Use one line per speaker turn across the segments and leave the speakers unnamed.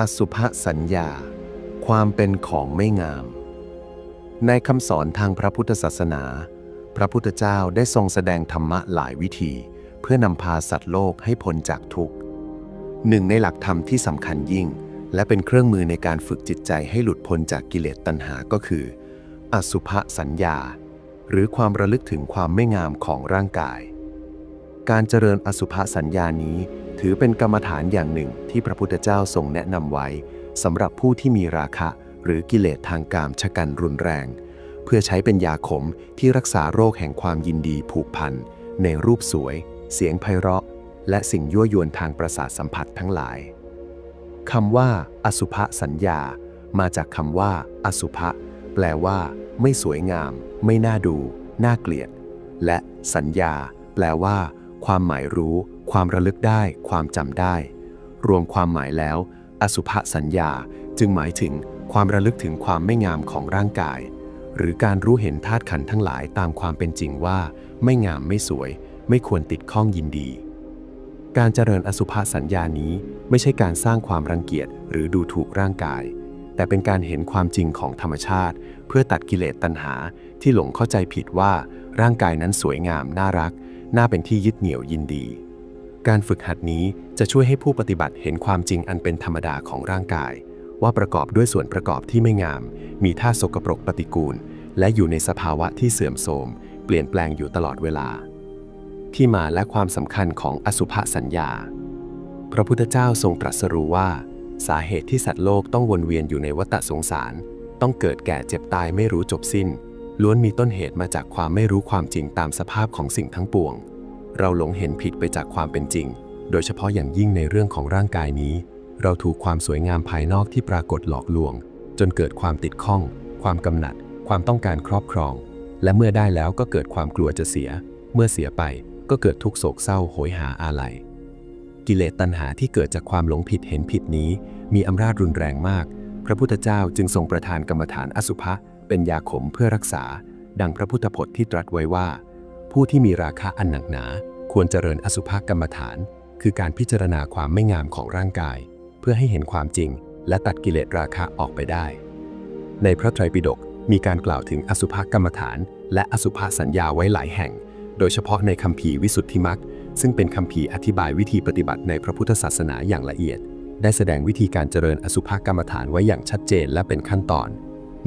อสุภสัญญา ความเป็นของไม่งาม ในคำสอนทางพระพุทธศาสนา พระพุทธเจ้าได้ทรงแสดงธรรมะหลายวิธี เพื่อนำพาสัตว์โลกให้พ้นจากทุกข์หนึ่งในหลักธรรมที่สำคัญยิ่ง และเป็นเครื่องมือในการฝึกจิตใจให้หลุดพ้นจากกิเลสตัณหาก็คือ อสุภสัญญา หรือความระลึกถึงความไม่งามของร่างกาย การเจริญอสุภสัญญานี้ ถือเป็นกรรมฐานอย่างหนึ่งที่พระพุทธเจ้าทรงแนะนำไว้สำหรับผู้ที่มีราคะ หรือกิเลสทางกามชะกันรุนแรง เพื่อใช้เป็นยาขมที่รักษาโรคแห่งความยินดีผูกพัน ในรูปสวย เสียงไพเราะ และสิ่งยั่วยวนทางประสาทสัมผัสทั้งหลายคำว่า อสุภสัญญา มาจากคำว่า อสุภะแปลว่า ไม่สวยงาม ไม่น่าดู น่าเกลียด และสัญญา แปลว่า ความหมายรู้ ความระลึกได้ ความจำได้ รวมความหมายแล้ว อสุภสัญญาจึงหมายถึงความระลึกถึงความไม่งามของร่างกาย หรือการรู้เห็นธาตุขันธ์ทั้งหลายตามความเป็นจริงว่า ไม่งามไม่สวย ไม่ควรติดข้องยินดี การเจริญอสุภสัญญานี้ไม่ใช่การสร้างความรังเกียจหรือดูถูกร่างกาย แต่เป็นการเห็นความจริงของธรรมชาติ เพื่อตัดกิเลสตัณหาที่หลงเข้าใจผิดว่า ร่างกายนั้นสวยงามน่ารัก น่าเป็นที่ยึดเหนี่ยวยินดี การฝึกหัดนี้จะช่วยให้ผู้ปฏิบัติเห็นความจริงอันเป็นธรรมดาของร่างกาย ว่าประกอบด้วยส่วนประกอบที่ไม่งาม มีท่าสกปรกปฏิกูล และอยู่ในสภาวะที่เสื่อมโทรมเปลี่ยนแปลงอยู่ตลอดเวลา ที่มาและความสำคัญของอสุภสัญญา พระพุทธเจ้าทรงตรัสรู้ว่า สาเหตุที่สัตว์โลกต้องวนเวียนอยู่ในวัฏสงสาร ต้องเกิดแก่เจ็บตายไม่รู้จบสิ้น ล้วนมีต้นเหตุมาจากความไม่รู้ความจริงตามสภาพของสิ่งทั้งปวง เราหลงเห็นผิดไปจากความเป็นจริง โดยเฉพาะอย่างยิ่งในเรื่องของร่างกายนี้ เราถูกความสวยงามภายนอกที่ปรากฏหลอกลวง จนเกิดความติดข้อง ความกำหนัด ความต้องการครอบครอง และเมื่อได้แล้วก็เกิดความกลัวจะเสีย เมื่อเสียไปก็เกิดทุกโศกเศร้าโหยหาอาลัยกิเลสตัณหาที่เกิดจากความหลงผิดเห็นผิดนี้ มีอำนาจรุนแรงมาก พระพุทธเจ้าจึงทรงประทานกรรมฐานอสุภะ เป็นยาขมเพื่อรักษา ดังพระพุทธพจน์ที่ตรัสไว้ว่า ผู้ที่มีราคะอันหนักหนา ควรเจริญอสุภกรรมฐาน คือการพิจารณาความไม่งามของร่างกาย เพื่อให้เห็นความจริง และตัดกิเลสราคะออกไปได้ ในพระไตรปิฎกมีการกล่าวถึงอสุภกรรมฐาน และอสุภสัญญาไว้หลายแห่ง โดยเฉพาะในคัมภีร์วิสุทธิมรรคซึ่งเป็นคัมภีร์อธิบายวิธีปฏิบัติในพระพุทธศาสนาอย่างละเอียด ได้แสดงวิธีการเจริญอสุภกรรมฐานไว้อย่างชัดเจนและเป็นขั้นตอน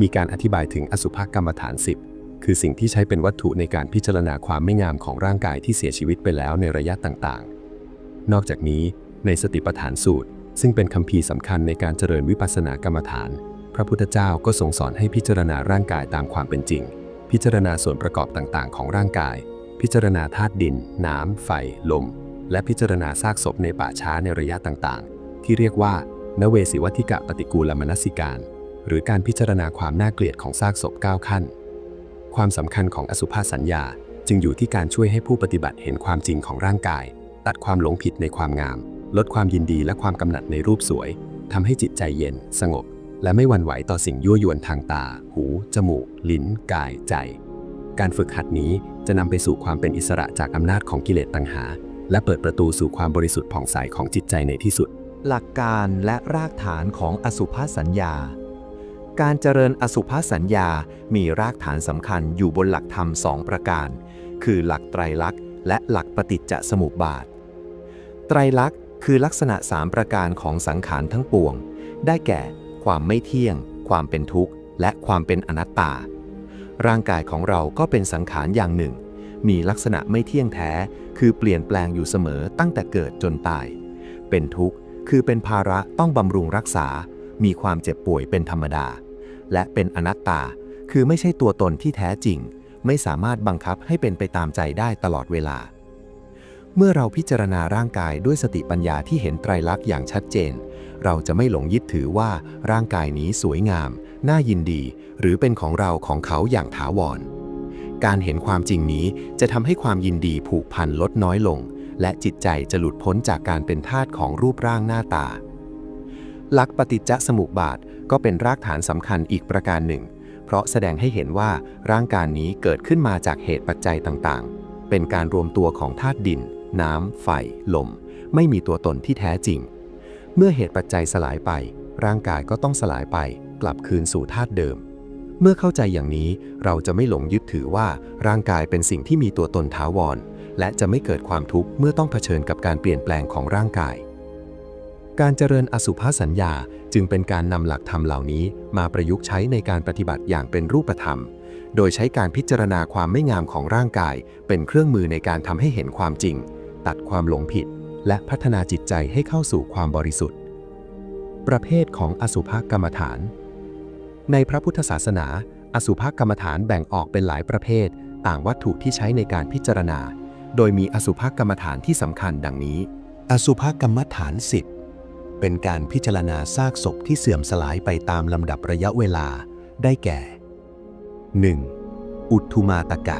มีการอธิบายถึงอสุภกรรมฐาน 10 คือสิ่งที่ใช้เป็นวัตถุในการพิจารณาความไม่งามของร่างกายที่เสียชีวิตไปแล้วในระยะต่างๆ นอกจากนี้ ในสติปัฏฐานสูตร ซึ่งเป็นคัมภีร์สำคัญในการเจริญวิปัสสนากรรมฐาน พระพุทธเจ้าก็ทรงสอนให้พิจารณาร่างกายตามความเป็นจริง พิจารณาส่วนประกอบต่างๆ ของร่างกาย พิจารณาธาตุดิน น้ำ ไฟ ลม และพิจารณาซากศพในป่าช้าในระยะต่างๆ ที่เรียกว่านเวสิวัติกะปฏิกูลมนสิการ หรือการพิจารณาความน่าเกลียดของซากศพ 9 ขั้น ความสำคัญของอสุภาสัญญาจึงอยู่ที่การช่วยให้ผู้ปฏิบัติเห็นความจริงของร่างกาย ตัดความหลงผิดในความงาม ลดความยินดีและความกำหนัดในรูปสวย ทำให้จิตใจเย็น สงบ และไม่หวั่นไหวต่อสิ่งยั่วยวนทางตา หู จมูก ลิ้น กาย ใจ การฝึกหัดนี้จะนำไปสู่ความเป็นอิสระจากอำนาจของกิเลสตัณหา และเปิดประตูสู่ความบริสุทธิ์ผ่องใสของจิตใจในที่สุด
หลักการและรากฐานของอสุภสัญญา การเจริญอสุภสัญญา มีรากฐานสำคัญอยู่บนหลักธรรมสองประการ คือหลักไตรลักษณ์ และหลักปฏิจจสมุปบาท ไตรลักษณ์คือลักษณะสามประการของสังขารทั้งปวง ได้แก่ ความไม่เที่ยง ความเป็นทุกข์ และความเป็นอนัตตา ร่างกายของเราก็เป็นสังขารอย่างหนึ่ง มีลักษณะไม่เที่ยงแท้ คือเปลี่ยนแปลงอยู่เสมอตั้งแต่เกิดจนตาย เป็นทุกข์ คือเป็นภาระต้องบำรุงรักษา มีความเจ็บป่วยเป็นธรรมดา และเป็นอนัตตา คือไม่ใช่ตัวตนที่แท้จริง ไม่สามารถบังคับให้เป็นไปตามใจได้ตลอดเวลา เมื่อเราพิจารณาร่างกายด้วยสติปัญญาที่เห็นไตรลักษณ์อย่างชัดเจน เราจะไม่หลงยึดถือว่าร่างกายนี้สวยงาม น่ายินดี หรือเป็นของเราของเขาอย่างถาวร การเห็นความจริงนี้จะทำให้ความยินดีผูกพันลดน้อยลง และจิตใจจะหลุดพ้นจากการเป็นทาสของรูปร่างหน้าตาหลักปฏิจจสมุปบาท ก็เป็นรากฐานสำคัญอีกประการหนึ่ง เพราะแสดงให้เห็นว่าร่างกายนี้เกิดขึ้นมาจากเหตุปัจจัยต่างๆ เป็นการรวมตัวของธาตุดิน น้ำ ไฟ ลม ไม่มีตัวตนที่แท้จริง เมื่อเหตุปัจจัยสลายไป ร่างกายก็ต้องสลายไป กลับคืนสู่ธาตุเดิม เมื่อเข้าใจอย่างนี้เราจะไม่หลงยึดถือว่าร่างกายเป็นสิ่งที่มีตัวตนถาวร และจะไม่เกิดความทุกข์เมื่อต้องเผชิญกับการเปลี่ยนแปลงของร่างกาย การเจริญอสุภสัญญาจึงเป็นการนำหลักธรรมเหล่านี้มาประยุกต์ใช้ในการปฏิบัติอย่างเป็นรูปธรรม โดยใช้การพิจารณาความไม่งามของร่างกาย เป็นเครื่องมือในการทำให้เห็นความจริง ตัดความหลงผิด และพัฒนาจิตใจให้เข้าสู่ความบริสุทธิ์ ประเภทของอสุภกรรมฐาน ในพระพุทธศาสนา อสุภกรรมฐานแบ่งออกเป็นหลายประเภท ต่างวัตถุที่ใช้ในการพิจารณา โดยมีอสุภกรรมฐานที่สำคัญดังนี้
อสุภกรรมฐานสิบ เป็นการพิจารณาซากศพที่เสื่อมสลายไปตามลำดับระยะเวลาได้แก่ 1. อุทุมาตกะ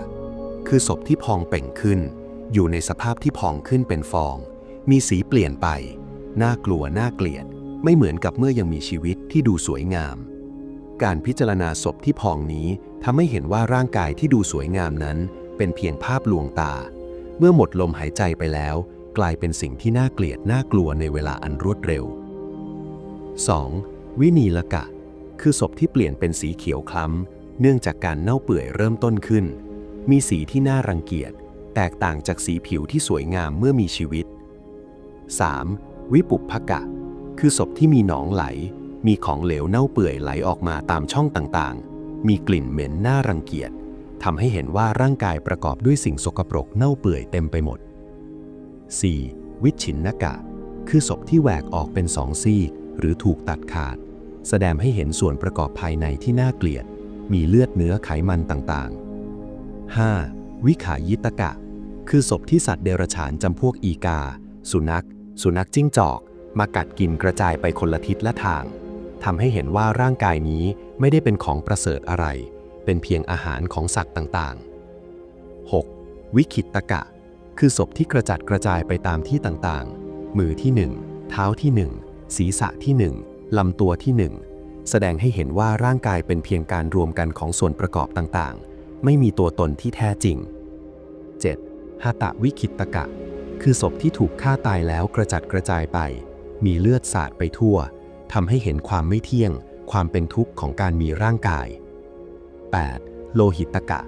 คือศพที่พองเป่งขึ้น อยู่ในสภาพที่พองขึ้นเป็นฟอง มีสีเปลี่ยนไป น่ากลัวน่าเกลียด ไม่เหมือนกับเมื่อยังมีชีวิตที่ดูสวยงาม การพิจารณาศพที่พองนี้ทำให้เห็นว่าร่างกายที่ดูสวยงามนั้น เป็นเพียงภาพลวงตา เมื่อหมดลมหายใจไปแล้ว กลายเป็นสิ่งที่น่าเกลียดน่ากลัวในเวลาอันรวดเร็ว 2. วินีลกะ คือศพที่เปลี่ยนเป็นสีเขียวคล้ำ เนื่องจากการเน่าเปื่อยเริ่มต้นขึ้น มีสีที่น่ารังเกียจ แตกต่างจากสีผิวที่สวยงามเมื่อมีชีวิต 3. วิปุพภกะ คือศพที่มีหนองไหล มีของเหลวเน่าเปื่อยไหลออกมาตามช่องต่างๆ มีกลิ่นเหม็นน่ารังเกียจทำให้เห็นว่าร่างกายประกอบด้วยสิ่งสกปรกเน่าเปื่อยเต็มไปหมด 4. วิชินนกะ คือศพที่แหวกออกเป็นสองซีกหรือถูกตัดขาด แสดงให้เห็นส่วนประกอบภายในที่น่าเกลียด มีเลือดเนื้อไขมันต่างๆ 5. วิขายิตกะ คือศพที่สัตว์เดรัจฉานจำพวกอีกา สุนัข สุนัขจิ้งจอก มากัดกินกระจายไปคนละทิศละทางทำให้เห็นว่าร่างกายนี้ไม่ได้เป็นของประเสริฐอะไร เป็นเพียงอาหารของสัตว์ต่างๆ 6. วิคิตตกะ คือศพที่กระจัดกระจายไปตามที่ต่างๆ มือที่หนึ่งเท้าที่หนึ่งศีรษะที่หนึ่งลำตัวที่หนึ่งแสดงให้เห็นว่าร่างกายเป็นเพียงการรวมกันของส่วนประกอบต่างๆ ไม่มีตัวตนที่แท้จริง 7. หาตะวิคิตตกะ คือศพที่ถูกฆ่าตายแล้วกระจัดกระจายไป มีเลือดสาดไปทั่วทำให้เห็นความไม่เที่ยง ความเป็นทุกข์ของการมีร่างกาย 8. โลหิตตกะ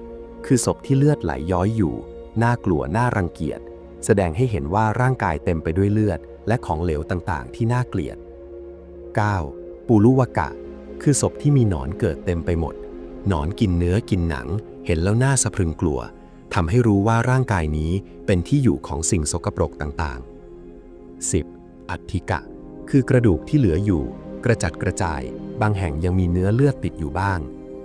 คือศพที่เลือดไหลย้อยอยู่ น่ากลัวน่ารังเกียจ แสดงให้เห็นว่าร่างกายเต็มไปด้วยเลือด และของเหลวต่างๆ ที่น่าเกลียด 9. ปูรุวกะ คือศพที่มีหนอนเกิดเต็มไปหมด หนอนกินเนื้อกินหนัง เห็นแล้วน่าสะพรึงกลัวทำให้รู้ว่าร่างกายนี้เป็นที่อยู่ของสิ่งสกปรกต่างๆ 10. อัฐิกะ คือกระดูกที่เหลืออยู่ กระจัดกระจาย บางแห่งยังมีเนื้อเลือดติดอยู่บ้าง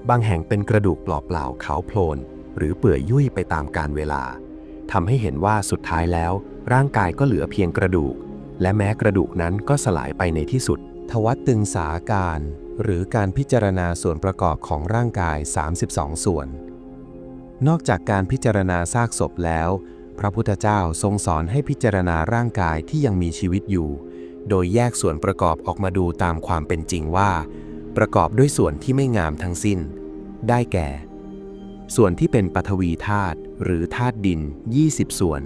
บางแห่งเป็นกระดูกเปล่าๆขาวโพลน หรือเปื่อยยุ่ยไปตามกาลเวลาทำให้เห็นว่าสุดท้ายแล้ว ร่างกายก็เหลือเพียงกระดูก และแม้กระดูกนั้นก็สลายไปในที่สุด ทวัตตึงสาการ หรือการพิจารณาส่วนประกอบของร่างกาย 32 ส่วน นอกจากการพิจารณาซากศพแล้ว พระพุทธเจ้าทรงสอนให้พิจารณาร่างกายที่ยังมีชีวิตอยู่ โดยแยกส่วนประกอบออกมาดูตามความเป็นจริงว่า ประกอบด้วยส่วนที่ไม่งามทั้งสิ้น ได้แก่ ส่วนที่เป็นปฐวีธาตุหรือธาตุดิน 20 ส่วน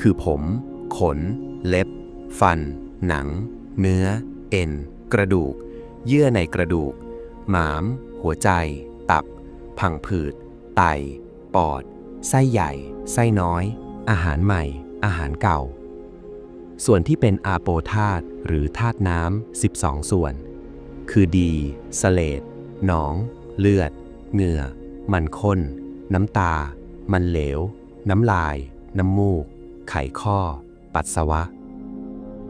คือผม ขน เล็บ ฟัน หนัง เนื้อ เอ็น กระดูก เยื่อในกระดูก หมาม หัวใจ ตับ พังผืด ไต ปอด ไส้ใหญ่ ไส้น้อย อาหารใหม่ อาหารเก่า ส่วนที่เป็นอาโปธาตุหรือธาตุน้ำ 12 ส่วน คือดี สเลดหนอง เลือด เหงื่อ มันข้น น้ำตา มันเหลว น้ำลาย น้ำมูก ไขข้อ ปัสสาวะ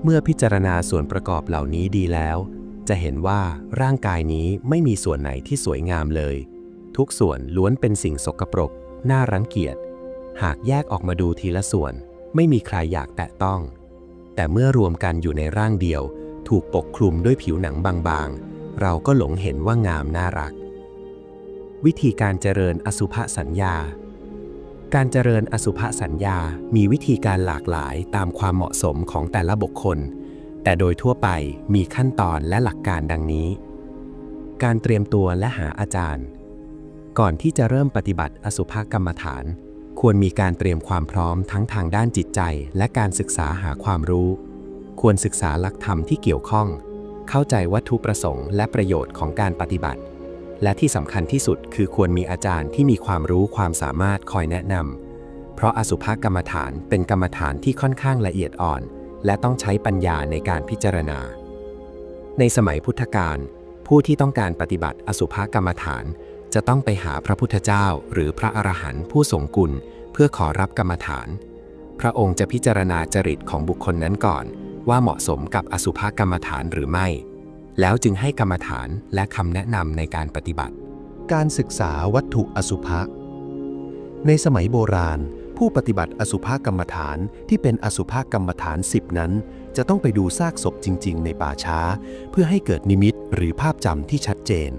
เมื่อพิจารณาส่วนประกอบเหล่านี้ดีแล้ว จะเห็นว่าร่างกายนี้ไม่มีส่วนไหนที่สวยงามเลย ทุกส่วนล้วนเป็นสิ่งสกปรก น่ารังเกียจ หากแยกออกมาดูทีละส่วน ไม่มีใครอยากแตะต้อง แต่เมื่อรวมกันอยู่ในร่างเดียว ถูกปกคลุมด้วยผิวหนังบางๆ เราก็หลงเห็นว่างามน่ารัก วิธีการเจริญอสุภสัญญา การเจริญอสุภสัญญา มีวิธีการหลากหลายตามความเหมาะสมของแต่ละบุคคล แต่โดยทั่วไปมีขั้นตอนและหลักการดังนี้ การเตรียมตัวและหาอาจารย์ ก่อนที่จะเริ่มปฏิบัติอสุภกรรมฐาน ควรมีการเตรียมความพร้อมทั้งทางด้านจิตใจ และการศึกษาหาความรู้ ควรศึกษาหลักธรรมที่เกี่ยวข้อง
เข้าใจวัตถุประสงค์และประโยชน์ของการปฏิบัติ และที่สำคัญที่สุดคือควรมีอาจารย์ที่มีความรู้ความสามารถคอยแนะนำ เพราะอสุภกรรมฐานเป็นกรรมฐานที่ค่อนข้างละเอียดอ่อน และต้องใช้ปัญญาในการพิจารณา ในสมัยพุทธกาลผู้ที่ต้องการปฏิบัติอสุภกรรมฐาน จะต้องไปหาพระพุทธเจ้า หรือพระอรหันต์ผู้ทรงกุล เพื่อขอรับกรรมฐาน พระองค์จะพิจารณาจริตของบุคคลนั้นก่อน ว่าเหมาะสมกับอสุภกรรมฐานหรือไม่ แล้วจึงให้กรรมฐานและคำแนะนำในการปฏิบัติ
การศึกษาวัตถุอสุภะ ในสมัยโบราณ ผู้ปฏิบัติอสุภกรรมฐานที่เป็นอสุภกรรมฐานสิบนั้น จะต้องไปดูซากศพจริง ๆ ในป่าช้า เพื่อให้เกิดนิมิตหรือภาพจำที่ชัดเจน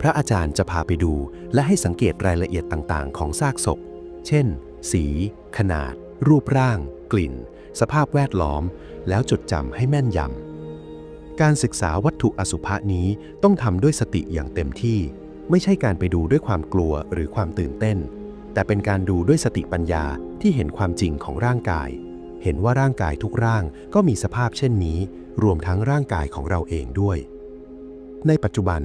พระอาจารย์จะพาไปดูและให้สังเกตรายละเอียดต่าง ๆ ของซากศพ เช่น สี ขนาด รูปร่าง กลิ่น สภาพแวดล้อม แล้วจดจำให้แม่นยำ การศึกษาวัตถุอสุภะนี้ต้องทำด้วยสติอย่างเต็มที่ ไม่ใช่การไปดูด้วยความกลัวหรือความตื่นเต้น แต่เป็นการดูด้วยสติปัญญาที่เห็นความจริงของร่างกาย เห็นว่าร่างกายทุกร่างก็มีสภาพเช่นนี้ รวมทั้งร่างกายของเราเองด้วย ในปัจจุบัน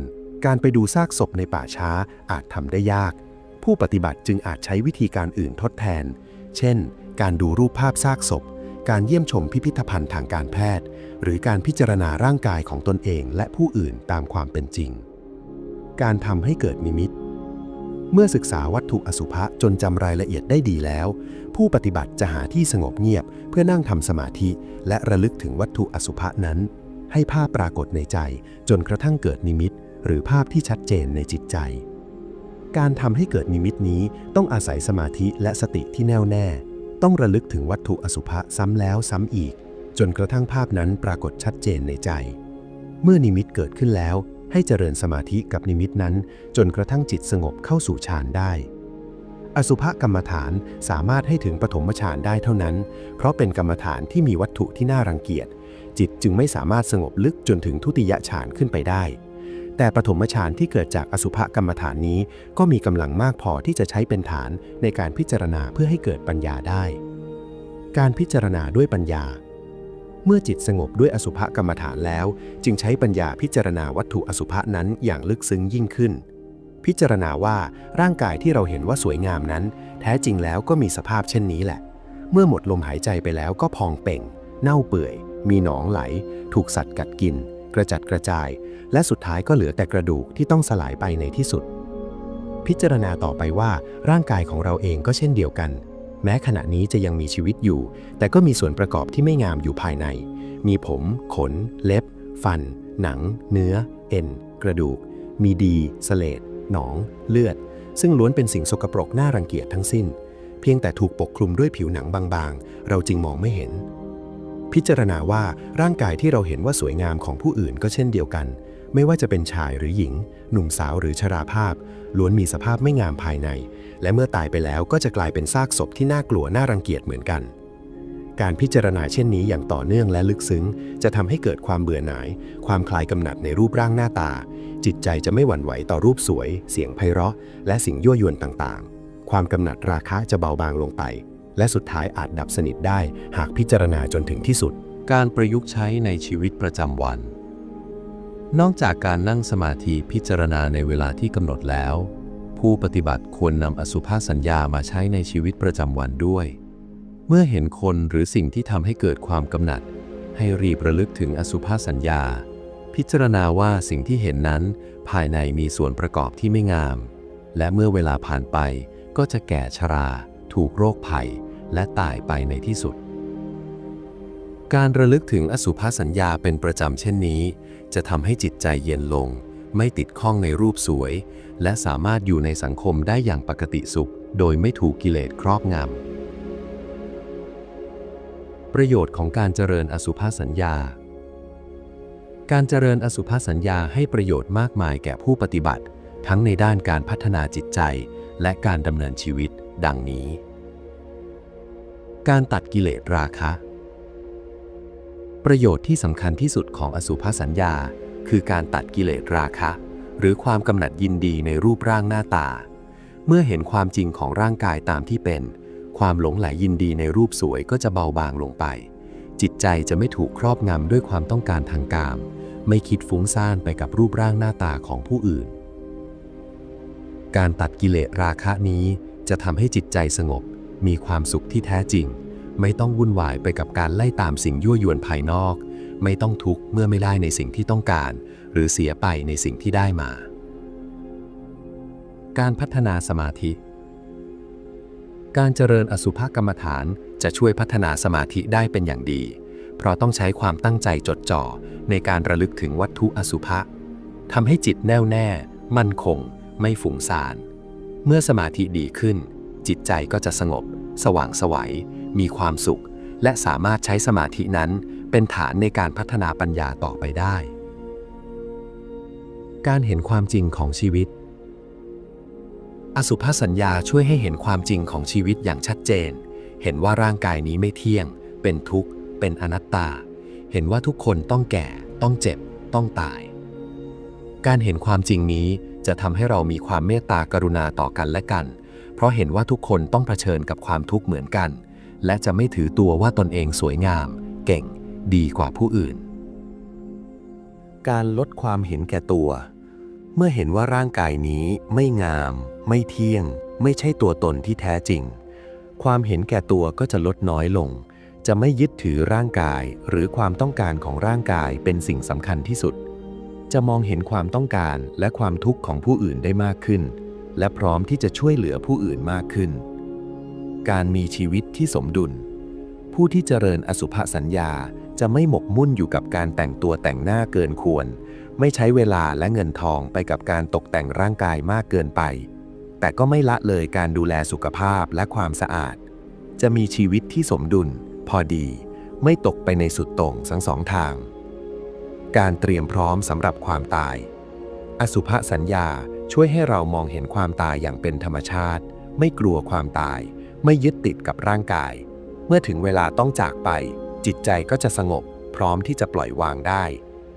การไปดูซากศพในป่าช้าอาจทำได้ยาก ผู้ปฏิบัติจึงอาจใช้วิธีการอื่นทดแทน เช่น การดูรูปภาพซากศพ การเยี่ยมชมพิพิธภัณฑ์ทางการแพทย์ หรือการพิจารณาร่างกายของตนเองและผู้อื่นตามความเป็นจริง การทำให้เกิดนิมิต เมื่อศึกษาวัตถุอสุภะจนจำรายละเอียดได้ดีแล้ว ผู้ปฏิบัติจะหาที่สงบเงียบ เพื่อนั่งทำสมาธิ และระลึกถึงวัตถุอสุภะนั้น ให้ภาพปรากฏในใจ จนกระทั่งเกิดนิมิต หรือภาพที่ชัดเจนในจิตใจการทำให้เกิดนิมิตนี้ต้องอาศัยสมาธิและสติที่แน่วแน่ ต้องระลึกถึงวัตถุอสุภะซ้ำแล้วซ้ำอีก จนกระทั่งภาพนั้นปรากฏชัดเจนในใจ เมื่อนิมิตเกิดขึ้นแล้ว ให้เจริญสมาธิกับนิมิตนั้น จนกระทั่งจิตสงบเข้าสู่ฌานได้ อสุภกรรมฐานสามารถให้ถึงปฐมฌานได้เท่านั้น เพราะเป็นกรรมฐานที่มีวัตถุที่น่ารังเกียจ จิตจึงไม่สามารถสงบลึกจนถึงทุติยฌานขึ้นไปได้ แต่ปฐมฌานที่เกิดจากอสุภกรรมฐานนี้ ก็มีกำลังมากพอที่จะใช้เป็นฐานในการพิจารณาเพื่อให้เกิดปัญญาได้ การพิจารณาด้วยปัญญา เมื่อจิตสงบด้วยอสุภกรรมฐานแล้ว จึงใช้ปัญญาพิจารณาวัตถุอสุภะนั้นอย่างลึกซึ้งยิ่งขึ้น พิจารณาว่าร่างกายที่เราเห็นว่าสวยงามนั้น แท้จริงแล้วก็มีสภาพเช่นนี้แหละ เมื่อหมดลมหายใจไปแล้วก็พองเป่ง เน่าเปื่อย มีหนองไหล ถูกสัตว์กัดกิน กระจัดกระจาย และสุดท้ายก็เหลือแต่กระดูกที่ต้องสลายไปในที่สุด พิจารณาต่อไปว่าร่างกายของเราเองก็เช่นเดียวกัน แม้ขณะนี้จะยังมีชีวิตอยู่ แต่ก็มีส่วนประกอบที่ไม่งามอยู่ภายใน มีผม ขน เล็บ ฟัน หนัง เนื้อ เอ็น กระดูก มีดีสเลดหนอง เลือด ซึ่งล้วนเป็นสิ่งสกปรกน่ารังเกียจทั้งสิ้น เพียงแต่ถูกปกคลุมด้วยผิวหนังบางๆ เราจึงมองไม่เห็น พิจารณาว่าร่างกายที่เราเห็นว่าสวยงามของผู้อื่นก็เช่นเดียวกัน ไม่ว่าจะเป็นชายหรือหญิง หนุ่มสาวหรือชราภาพ ล้วนมีสภาพไม่งามภายใน และเมื่อตายไปแล้วก็จะกลายเป็นซากศพที่น่ากลัวน่ารังเกียจเหมือนกัน การพิจารณาเช่นนี้อย่างต่อเนื่องและลึกซึ้ง จะทำให้เกิดความเบื่อหน่าย ความคลายกำหนัดในรูปร่างหน้าตา จิตใจจะไม่หวั่นไหวต่อรูปสวย เสียงไพเราะ และสิ่งยั่วยวนต่างๆ ความกำหนัดราคะจะเบาบางลงไป และสุดท้ายอาจดับสนิทได้หากพิจารณาจนถึงที่สุด
การประยุกต์ใช้ในชีวิตประจำวัน นอกจากการนั่งสมาธิพิจารณาในเวลาที่กำหนดแล้ว ผู้ปฏิบัติควรนำอสุภาสัญญามาใช้ในชีวิตประจำวันด้วย เมื่อเห็นคนหรือสิ่งที่ทำให้เกิดความกำหนัด ให้รีบระลึกถึงอสุภาสัญญา พิจารณาว่าสิ่งที่เห็นนั้น ภายในมีส่วนประกอบที่ไม่งาม และเมื่อเวลาผ่านไปก็จะแก่ชรา ถูกโรคภัย และตายไปในที่สุด การระลึกถึงอสุภสัญญาเป็นประจำเช่นนี้ จะทำให้จิตใจเย็นลง ไม่ติดข้องในรูปสวย และสามารถอยู่ในสังคมได้อย่างปกติสุข โดยไม่ถูกกิเลสครอบงำ ประโยชน์ของการเจริญอสุภสัญญา การเจริญอสุภสัญญาให้ประโยชน์มากมายแก่ผู้ปฏิบัติ ทั้งในด้านการพัฒนาจิตใจ และการดำเนินชีวิต ดังนี้ การตัดกิเลสราคะ ประโยชน์ที่สำคัญที่สุดของอสุภสัญญา คือการตัดกิเลสราคะ หรือความกำหนัดยินดีในรูปร่างหน้าตา เมื่อเห็นความจริงของร่างกายตามที่เป็น ความหลงไหลยินดีในรูปสวยก็จะเบาบางลงไป จิตใจจะไม่ถูกครอบงำด้วยความต้องการทางกาม ไม่คิดฟุ้งซ่านไปกับรูปร่างหน้าตาของผู้อื่น การตัดกิเลสราคะนี้จะทำให้จิตใจสงบ มีความสุขที่แท้จริง ไม่ต้องวุ่นวายไปกับการไล่ตามสิ่งยั่วยวนภายนอก ไม่ต้องทุกข์เมื่อไม่ได้ในสิ่งที่ต้องการ หรือเสียไปในสิ่งที่ได้มา การพัฒนาสมาธิ การเจริญอสุภกรรมฐานจะช่วยพัฒนาสมาธิได้เป็นอย่างดี เพราะต้องใช้ความตั้งใจจดจ่อในการระลึกถึงวัตถุอสุภะทำให้จิตแน่วแน่ มั่นคง ไม่ฝุ่งซ่าน เมื่อสมาธิดีขึ้น จิตใจก็จะสงบ สว่างไสวัย มีความสุข และสามารถใช้สมาธินั้นเป็นฐานในการพัฒนาปัญญาต่อไปได้ การเห็นความจริงของชีวิต อสุภสัญญาช่วยให้เห็นความจริงของชีวิตอย่างชัดเจน เห็นว่าร่างกายนี้ไม่เที่ยง เป็นทุกข์ เป็นอนัตตา เห็นว่าทุกคนต้องแก่ ต้องเจ็บ ต้องตาย การเห็นความจริงนี้จะทำให้เรามีความเมตตากรุณาต่อกันและกัน เพราะเห็นว่าทุกคนต้องเผชิญกับความทุกข์เหมือนกัน และจะไม่ถือตัวว่าตนเองสวยงาม เก่ง ดีกว่าผู้อื่น
การลดความเห็นแก่ตัว เมื่อเห็นว่าร่างกายนี้ไม่งาม ไม่เที่ยง ไม่ใช่ตัวตนที่แท้จริง ความเห็นแก่ตัวก็จะลดน้อยลง จะไม่ยึดถือร่างกาย หรือความต้องการของร่างกายเป็นสิ่งสำคัญที่สุด จะมองเห็นความต้องการและความทุกข์ของผู้อื่นได้มากขึ้น และพร้อมที่จะช่วยเหลือผู้อื่นมากขึ้น การมีชีวิตที่สมดุล ผู้ที่เจริญอสุภสัญญาจะไม่หมกมุ่นอยู่กับการแต่งตัวแต่งหน้าเกินควร ไม่ใช้เวลาและเงินทองไปกับการตกแต่งร่างกายมากเกินไป แต่ก็ไม่ละเลยการดูแลสุขภาพและความสะอาด จะมีชีวิตที่สมดุล พอดี ไม่ตกไปในสุดโต่งทั้งสองทาง การเตรียมพร้อมสำหรับความตาย อสุภสัญญา ช่วยให้เรามองเห็นความตายอย่างเป็นธรรมชาติ ไม่กลัวความตาย ไม่ยึดติดกับร่างกาย เมื่อถึงเวลาต้องจากไป จิตใจก็จะสงบ พร้อมที่จะปล่อยวางได้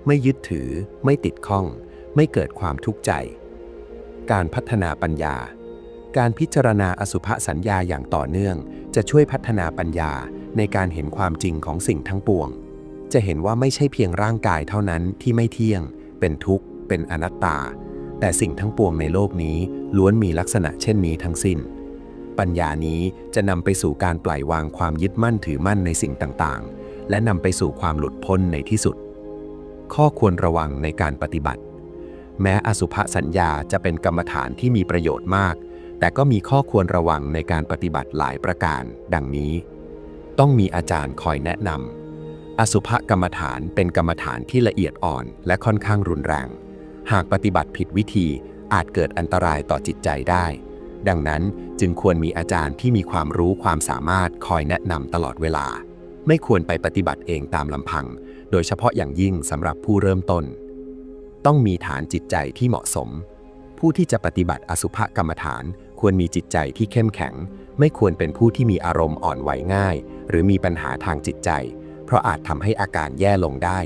ไม่ยึดถือ ไม่ติดข้อง ไม่เกิดความทุกข์ใจ การพัฒนาปัญญา การพิจารณาอสุภสัญญาอย่างต่อเนื่อง จะช่วยพัฒนาปัญญาในการเห็นความจริงของสิ่งทั้งปวง จะเห็นว่าไม่ใช่เพียงร่างกายเท่านั้นที่ไม่เที่ยง เป็นทุกข์ เป็นอนัตตา แต่สิ่งทั้งปวงในโลกนี้ล้วนมีลักษณะเช่นนี้ทั้งสิ้น ปัญญานี้จะนำไปสู่การปล่อยวางความยึดมั่นถือมั่นในสิ่งต่างๆ และนำไปสู่ความหลุดพ้นในที่สุด ข้อควรระวังในการปฏิบัติ แม้อสุภสัญญาจะเป็นกรรมฐานที่มีประโยชน์มาก แต่ก็มีข้อควรระวังในการปฏิบัติหลายประการ ดังนี้ ต้องมีอาจารย์คอยแนะนำอสุภกรรมฐานเป็นกรรมฐานที่ละเอียดอ่อนและค่อนข้างรุนแรง หากปฏิบัติผิดวิธีอาจเกิดอันตรายต่อจิตใจได้ ดังนั้นจึงควรมีอาจารย์ที่มีความรู้ความสามารถคอยแนะนำตลอดเวลา ไม่ควรไปปฏิบัติเองตามลำพัง โดยเฉพาะอย่างยิ่งสำหรับผู้เริ่มต้น ต้องมีฐานจิตใจที่เหมาะสม ผู้ที่จะปฏิบัติอสุภกรรมฐานควรมีจิตใจที่เข้มแข็ง ไม่ควรเป็นผู้ที่มีอารมณ์อ่อนไหวง่าย หรือมีปัญหาทางจิตใจ เพราะอาจทำให้อาการแย่ลงได้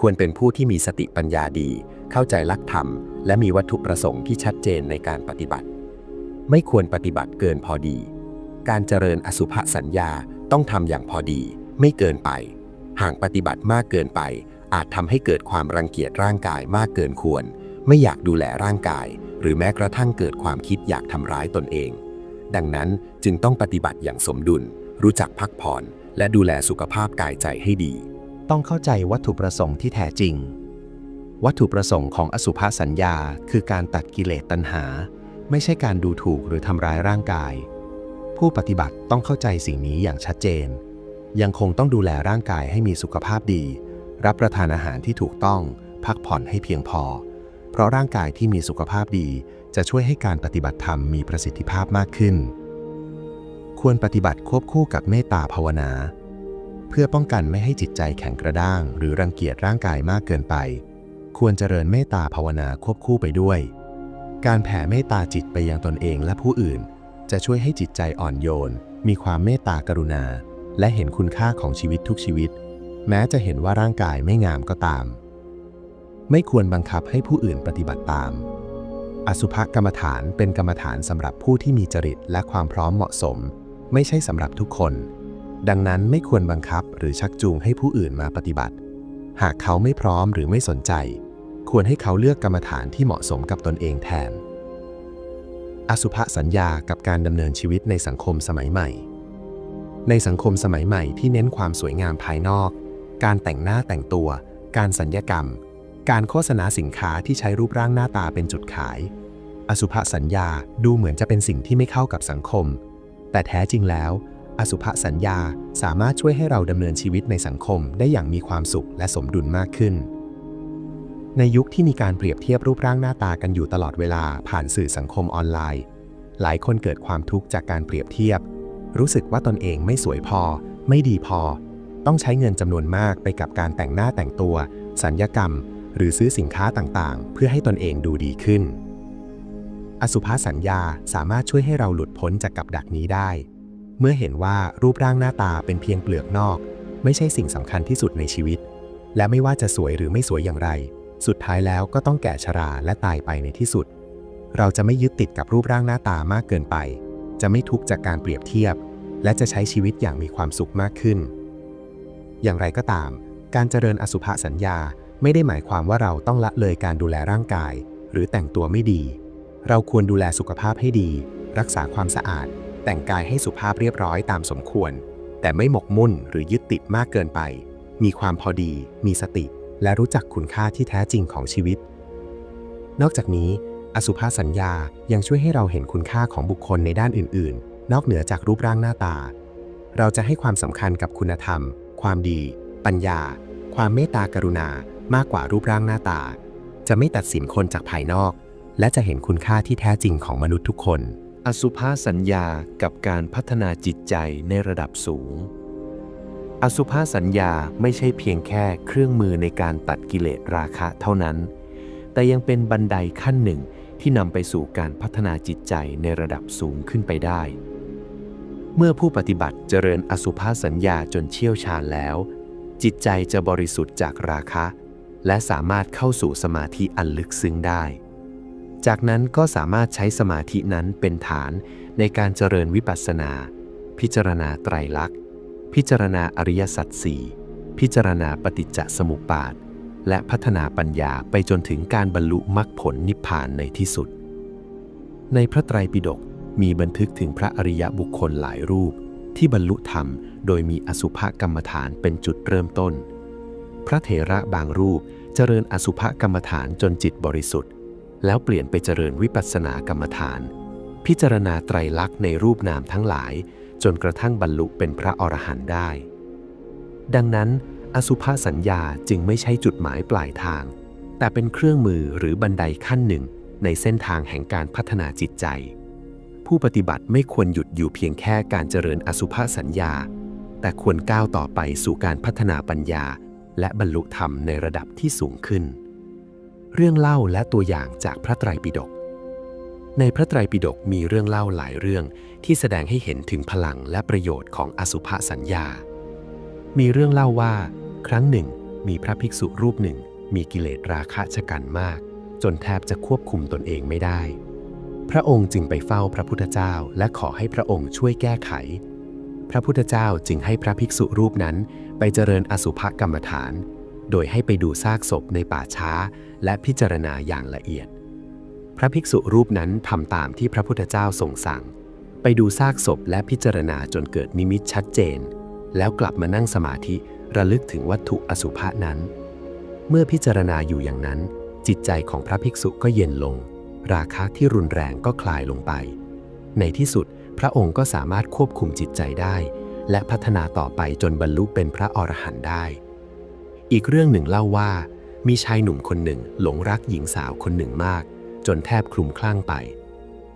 ควรเป็นผู้ที่มีสติปัญญาดี เข้าใจลักธรรม และมีวัตถุประสงค์ที่ชัดเจนในการปฏิบัติ ไม่ควรปฏิบัติเกินพอดี การเจริญอสุภสัญญาต้องทำอย่างพอดี ไม่เกินไป หากปฏิบัติมากเกินไป อาจทำให้เกิดความรังเกียจร่างกายมากเกินควร ไม่อยากดูแลร่างกาย หรือแม้กระทั่งเกิดความคิดอยากทำร้ายตนเอง ดังนั้นจึงต้องปฏิบัติอย่างสมดุล รู้จักพักผ่อน และดูแลสุขภาพกายใจให้ดี
ต้องเข้าใจวัตถุประสงค์ที่แท้จริง วัตถุประสงค์ของอสุภสัญญา คือการตัดกิเลสตัณหา ไม่ใช่การดูถูกหรือทำร้ายร่างกาย ผู้ปฏิบัติต้องเข้าใจสิ่งนี้อย่างชัดเจน ยังคงต้องดูแลร่างกายให้มีสุขภาพดี รับประทานอาหารที่ถูกต้อง พักผ่อนให้เพียงพอ เพราะร่างกายที่มีสุขภาพดี จะช่วยให้การปฏิบัติธรรมมีประสิทธิภาพมากขึ้น ควรปฏิบัติควบคู่กับเมตตาภาวนา เพื่อป้องกันไม่ให้จิตใจแข็งกระด้าง หรือรังเกียจร่างกายมากเกินไป ควรเจริญเมตตาภาวนาควบคู่ไปด้วย การแผ่เมตตาจิตไปยังตนเองและผู้อื่น จะช่วยให้จิตใจอ่อนโยน มีความเมตตากรุณา และเห็นคุณค่าของชีวิตทุกชีวิต แม้จะเห็นว่าร่างกายไม่งามก็ตาม ไม่ควรบังคับให้ผู้อื่นปฏิบัติตาม อสุภกรรมฐานเป็นกรรมฐานสำหรับผู้ที่มีจริตและความพร้อมเหมาะสม ไม่ใช่สำหรับทุกคน
ดังนั้นไม่ควรบังคับหรือชักจูงให้ผู้อื่นมาปฏิบัติหากเขาไม่พร้อมหรือไม่สนใจ ควรให้เขาเลือกกรรมฐานที่เหมาะสมกับตนเองแทน อสุภสัญญากับการดำเนินชีวิตในสังคมสมัยใหม่ ในสังคมสมัยใหม่ที่เน้นความสวยงามภายนอก การแต่งหน้าแต่งตัว การสัญญกรรม การโฆษณาสินค้าที่ใช้รูปร่างหน้าตาเป็นจุดขาย อสุภสัญญาดูเหมือนจะเป็นสิ่งที่ไม่เข้ากับสังคม แต่แท้จริงแล้ว อสุภสัญญาสามารถช่วยให้เราดำเนินชีวิตในสังคมได้อย่างมีความสุขและสมดุลมากขึ้น ในยุคที่มีการเปรียบเทียบรูปร่างหน้าตากันอยู่ตลอดเวลาผ่านสื่อสังคมออนไลน์ หลายคนเกิดความทุกข์จากการเปรียบเทียบ รู้สึกว่าตนเองไม่สวยพอ ไม่ดีพอ ต้องใช้เงินจำนวนมากไปกับการแต่งหน้าแต่งตัว สัญญกรรม หรือซื้อสินค้าต่างๆ เพื่อให้ตนเองดูดีขึ้น อสุภาสัญญาสามารถช่วยให้เราหลุดพ้นจากกับดักนี้ได้ เมื่อเห็นว่ารูปร่างหน้าตาเป็นเพียงเปลือกนอก ไม่ใช่สิ่งสำคัญที่สุดในชีวิต และไม่ว่าจะสวยหรือไม่สวยอย่างไร สุดท้ายแล้วก็ต้องแก่ชราและตายไปในที่สุด เราจะไม่ยึดติดกับรูปร่างหน้าตามากเกินไป จะไม่ทุกข์จากการเปรียบเทียบ และจะใช้ชีวิตอย่างมีความสุขมากขึ้น อย่างไรก็ตาม การเจริญอสุภสัญญาไม่ได้หมายความว่าเราต้องละเลยการดูแลร่างกาย หรือแต่งตัวไม่ดี เราควรดูแลสุขภาพให้ดี รักษาความสะอาด แต่งกายให้สุภาพเรียบร้อยตามสมควร แต่ไม่หมกมุ่นหรือยึดติดมากเกินไป มีความพอดี มีสติ และรู้จักคุณค่าที่แท้จริงของชีวิต นอกจากนี้ อสุภาสัญญายังช่วยให้เราเห็นคุณค่าของบุคคลในด้านอื่น ๆ นอกเหนือจากรูปร่างหน้าตา เราจะให้ความสำคัญกับคุณธรรม ความดี ปัญญา ความเมตตากรุณามากกว่ารูปร่างหน้าตา จะไม่ตัดสินคนจากภายนอก และจะเห็นคุณค่าที่แท้จริงของมนุษย์ทุกคน
อสุภาสัญญากับการพัฒนาจิตใจในระดับสูง อสุภาสัญญาไม่ใช่เพียงแค่เครื่องมือในการตัดกิเลสราคะเท่านั้น แต่ยังเป็นบันไดขั้นหนึ่งที่นำไปสู่การพัฒนาจิตใจในระดับสูงขึ้นไปได้ เมื่อผู้ปฏิบัติเจริญอสุภาสัญญาจนเชี่ยวชาญแล้ว จิตใจจะบริสุทธิ์จากราคะ และสามารถเข้าสู่สมาธิอันลึกซึ้งได้ จากนั้นก็สามารถใช้สมาธินั้นเป็นฐานในการเจริญวิปัสสนา พิจารณาไตรลักษณ์ พิจารณาอริยสัจสี่พิจารณาปฏิจจสมุปบาท และพัฒนาปัญญาไปจนถึงการบรรลุมรรคผลนิพพานในที่สุด ในพระไตรปิฎกมีบันทึกถึงพระอริยบุคคลหลายรูป ที่บรรลุธรรม โดยมีอสุภกรรมฐานเป็นจุดเริ่มต้น พระเถระบางรูปเจริญอสุภกรรมฐานจนจิตบริสุทธิ์ แล้วเปลี่ยนไปเจริญวิปัสสนากรรมฐาน พิจารณาไตรลักษณ์ในรูปนามทั้งหลาย จนกระทั่งบรรลุเป็นพระอรหันต์ได้ ดังนั้น อสุภาสัญญาจึงไม่ใช่จุดหมายปลายทาง แต่เป็นเครื่องมือหรือบันไดขั้นหนึ่ง ในเส้นทางแห่งการพัฒนาจิตใจ ผู้ปฏิบัติไม่ควรหยุดอยู่เพียงแค่การเจริญอสุภาสัญญา แต่ควรก้าวต่อไปสู่การพัฒนาปัญญา และบรรลุธรรมในระดับที่สูงขึ้น เรื่องเล่าและตัวอย่างจากพระไตรปิฎก ในพระไตรปิฎกมีเรื่องเล่าหลายเรื่องที่แสดงให้เห็นถึงพลังและประโยชน์ของอสุภสัญญา มีเรื่องเล่าว่า ครั้งหนึ่ง มีพระภิกษุรูปหนึ่ง มีกิเลสราคะชะกันมาก จนแทบจะควบคุมตนเองไม่ได้ พระองค์จึงไปเฝ้าพระพุทธเจ้าและขอให้พระองค์ช่วยแก้ไข พระพุทธเจ้าจึงให้พระภิกษุรูปนั้น ไปเจริญอสุภกรรมฐาน โดยให้ไปดูซากศพในป่าช้า และพิจารณาอย่างละเอียด พระภิกษุรูปนั้นทำตามที่พระพุทธเจ้าทรงสั่ง ไปดูซากศพและพิจารณาจนเกิดนิมิตชัดเจน แล้วกลับมานั่งสมาธิระลึกถึงวัตถุอสุภะนั้น เมื่อพิจารณาอยู่อย่างนั้น จิตใจของพระภิกษุก็เย็นลง ราคะที่รุนแรงก็คลายลงไป ในที่สุดพระองค์ก็สามารถควบคุมจิตใจได้ และพัฒนาต่อไปจนบรรลุเป็นพระอรหันต์ได้ อีกเรื่องหนึ่งเล่าว่า มีชายหนุ่มคนหนึ่งหลงรักหญิงสาวคนหนึ่งมาก จนแทบคลุมคลั่งไป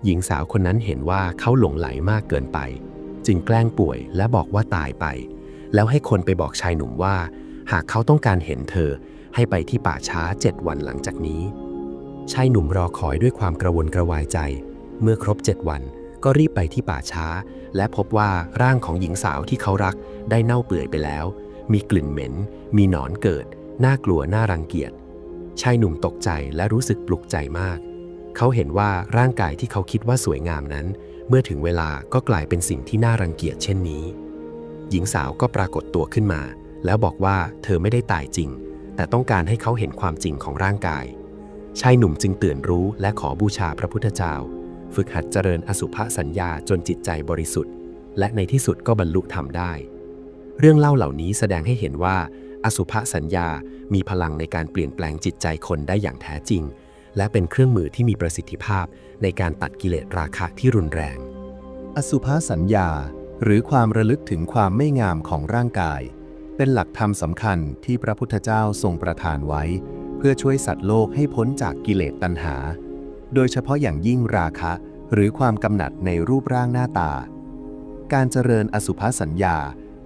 หญิงสาวคนนั้นเห็นว่าเขาหลงไหลมากเกินไป จึงแกล้งป่วยและบอกว่าตายไป แล้วให้คนไปบอกชายหนุ่มว่า หากเขาต้องการเห็นเธอ ให้ไปที่ป่าช้าเจ็ดวันหลังจากนี้ ชายหนุ่มรอคอยด้วยความกระวนกระวายใจ เมื่อครบเจ็ดวันก็รีบไปที่ป่าช้า และพบว่าร่างของหญิงสาวที่เขารักได้เน่าเปื่อยไปแล้ว มีกลิ่นเหม็น มีหนอนเกิด น่ากลัวน่ารังเกียจ ชายหนุ่มตกใจและรู้สึกปลุกใจมาก เขาเห็นว่าร่างกายที่เขาคิดว่าสวยงามนั้น เมื่อถึงเวลาก็กลายเป็นสิ่งที่น่ารังเกียจเช่นนี้
หญิงสาวก็ปรากฏตัวขึ้นมา แล้วบอกว่าเธอไม่ได้ตายจริง แต่ต้องการให้เขาเห็นความจริงของร่างกาย ชายหนุ่มจึงตื่นรู้และขอบูชาพระพุทธเจ้า ฝึกหัดเจริญอสุภสัญญาจนจิตใจบริสุทธิ์ และในที่สุดก็บรรลุธรรมได้ เรื่องเล่าเหล่านี้แสดงให้เห็นว่า อสุภสัญญามีพลังในการเปลี่ยนแปลงจิตใจคนได้อย่างแท้จริง และเป็นเครื่องมือที่มีประสิทธิภาพในการตัดกิเลสราคะที่รุนแรง
อสุภาสัญญา หรือความระลึกถึงความไม่งามของร่างกาย เป็นหลักธรรมสำคัญที่พระพุทธเจ้าทรงประทานไว้ เพื่อช่วยสัตว์โลกให้พ้นจากกิเลสตัณหา โดยเฉพาะอย่างยิ่งราคะ หรือความกำหนัดในรูปร่างหน้าตา การเจริญอสุภาสัญญา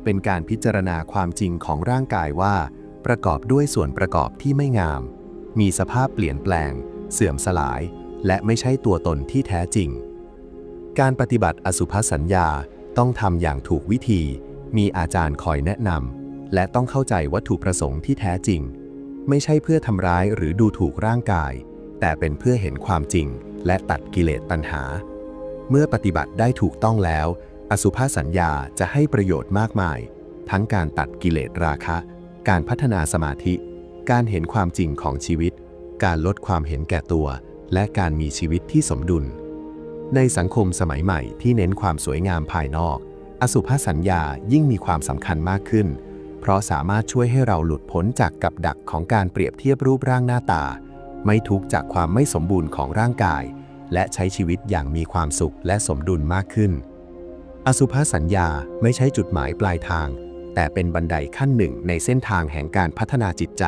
เป็นการพิจารณาความจริงของร่างกายว่า ประกอบด้วยส่วนประกอบที่ไม่งาม มีสภาพเปลี่ยนแปลง เสื่อมสลาย และไม่ใช่ตัวตนที่แท้จริง การปฏิบัติอสุภสัญญาต้องทำอย่างถูกวิธี มีอาจารย์คอยแนะนำ และต้องเข้าใจวัตถุประสงค์ที่แท้จริง ไม่ใช่เพื่อทำร้ายหรือดูถูกร่างกาย แต่เป็นเพื่อเห็นความจริง และตัดกิเลสตัณหา เมื่อปฏิบัติได้ถูกต้องแล้ว อสุภสัญญาจะให้ประโยชน์มากมาย ทั้งการตัดกิเลสราคะ การพัฒนาสมาธิ การเห็นความจริงของชีวิต การลดความเห็นแก่ตัว และการมีชีวิตที่สมดุล ในสังคมสมัยใหม่ที่เน้นความสวยงามภายนอก อสุภสัญญายิ่งมีความสำคัญมากขึ้น เพราะสามารถช่วยให้เราหลุดพ้นจากกับดักของการเปรียบเทียบรูปร่างหน้าตา ไม่ทุกข์จากความไม่สมบูรณ์ของร่างกาย และใช้ชีวิตอย่างมีความสุขและสมดุลมากขึ้น อสุภสัญญาไม่ใช่จุดหมายปลายทาง แต่เป็นบันไดขั้นหนึ่งในเส้นทางแห่งการพัฒนาจิตใจ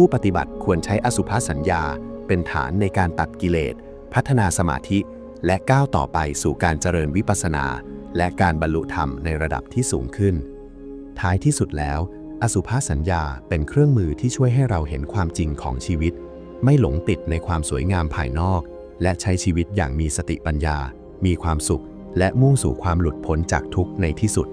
ผู้ปฏิบัติควรใช้อสุภสัญญา เป็นฐานในการตัดกิเลส พัฒนาสมาธิ และก้าวต่อไปสู่การเจริญวิปัสสนา และการบรรลุธรรมในระดับที่สูงขึ้น ท้ายที่สุดแล้ว อสุภสัญญาเป็นเครื่องมือที่ช่วยให้เราเห็นความจริงของชีวิต ไม่หลงติดในความสวยงามภายนอก และใช้ชีวิตอย่างมีสติปัญญา มีความสุข และมุ่งสู่ความหลุดพ้นจากทุกข์ในที่สุด